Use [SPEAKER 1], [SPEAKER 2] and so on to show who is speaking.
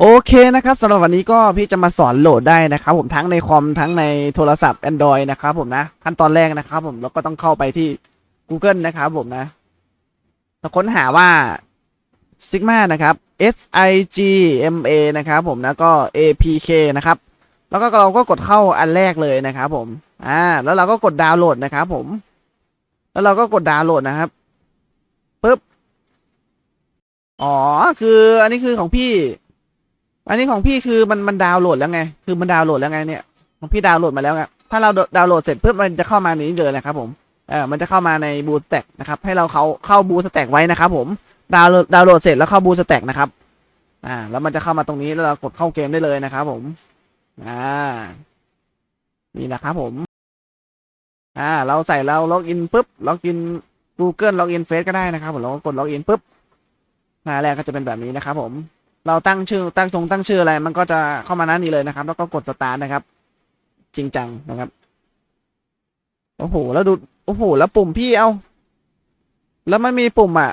[SPEAKER 1] โอเคนะครับสำหรับวันนี้ก็พี่จะมาสอนโหลดได้นะครับผมทั้งในคอมทั้งในโทรศัพท์ Android นะครับผมนะขั้นตอนแรกนะครับผมแล้วก็ต้องเข้าไปที่ Google นะครับผมนะแล้วค้นหาว่า Sigma นะครับ S I G M A นะครับผมนะก็ A P K นะครับแล้วก็เราก็กดเข้าอันแรกเลยนะครับผมอ่าแล้วเราก็กดดาวน์โหลดนะครับผม แล้วเราก็กดดาวน์โหลดนะครับปึ๊บอ๋อคืออันนี้คือของพี่ อันนี้ของพี่คือมันมันดาวน์โหลดแล้วไง คือมันดาวน์โหลดแล้วไงเนี่ยของพี่ดาวน์โหลดมาแล้วไงถ้าเราดาวน์โหลดเสร็จปุ๊บมันจะเข้ามาในนี้เลยนะครับผมเออมันจะเข้ามาในบูสแต็กนะครับ ให้เราเขาเข้าบูสแต็กไว้นะครับผมดาวน์โหลดดาวน์โหลดเสร็จแล้วเข้าบูสแต็กนะครับ อ่า แล้วมันจะเข้ามาตรงนี้แล้วเรากดเข้าเกมได้เลยนะครับ ผมอ่านี่นะครับผม อ่า เราใส่เราล็อกอินปุ๊บล็อกอิน Google ล็อกอินเฟซก็ได้นะครับผมเราก็กดล็อกอินปุ๊บหน้าแรกก็จะเป็นแบบนี้นะครับผม เราตั้งชื่อตั้งทรงตั้งชื่ออะไร มันก็จะเข้ามาหน้านี้เลยนะครับ แล้วก็กดสตาร์ทนะครับ จริงจังนะครับโอ้โหแล้วดูโอ้โหแล้วปุ่มพี่เอา แล้วไม่มีปุ่มอะ